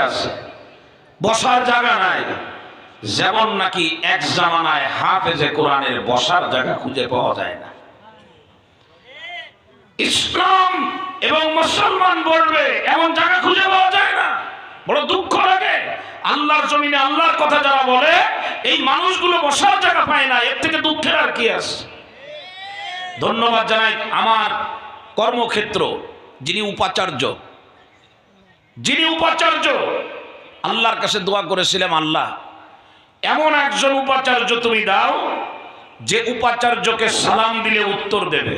আছে। বসার জায়গা নাই। যেমন নাকি এক জামানায় হাফেজে কোরআনের বসার জায়গা খুঁজে পাওয়া যায় না। ইসলাম এবং মুসলমান বলবে, এমন জায়গা খুঁজে পাওয়া যায় না। বড় দুঃখ লাগে। আল্লাহর জমিনে আল্লাহর কথা যারা বলে, এই মানুষগুলো বসার জায়গা পায় না। এর থেকে দুঃখের আর কি আছে? ধন্যবাদ জানাই আমার কর্মক্ষেত্র, যিনি উপাচার্য। যিনি উপাচার্য, আল্লাহর কাছে দোয়া করেছিলাম আল্লাহ, এমন একজন উপাচার্য তুমি দাও যে উপাচার্যকে সালাম দিলে উত্তর দেবে।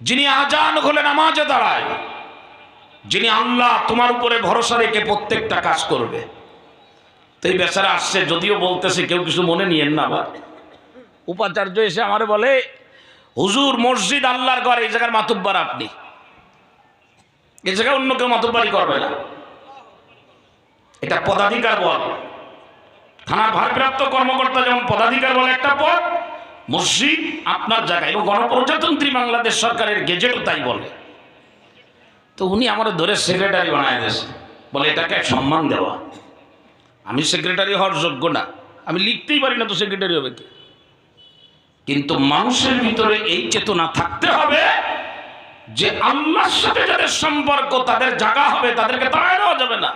যিনি আজান হলে নামাজে দাঁড়ায়, যিনি আল্লাহ তোমার উপরে ভরসা রেখে প্রত্যেকটা কাজ করবে। তো এই বেচারা আসছে, যদিও বলতেছে, কেউ কিছু মনে নিয়েন না আবার। উপাচার্য এসে আমার বলে, হুজুর, মসজিদ আল্লাহর ঘর, এই জায়গার মাতুব্বার আপনি। এই জায়গায় অন্য কেউ মাতুব্বারি করবে না। এটা পদাধিকার বল। থানার ভারপ্রাপ্ত কর্মকর্তা যেমন পদাধিকার বলে একটা পদ মসজিদ আপনার জায়গায় এবং গণপ্রজাতন্ত্রী বাংলাদেশ সরকারের গেজেটও তাই বলে। তো উনি আমার ধরে সেক্রেটারি বানায় দিয়েছে, বলে এটাকে সম্মান দেওয়া। আমি সেক্রেটারি হওয়ার যোগ্য না। আমি লিখতেই পারি না তো সেক্রেটারি হবে কিন্তু মানুষের ভিতরে এই চেতনা থাকতে হবে যে আল্লাহর সাথে যাদের সম্পর্ক তাদের জাগা হবে তাদেরকে তাড়ায় দেওয়া যাবে না।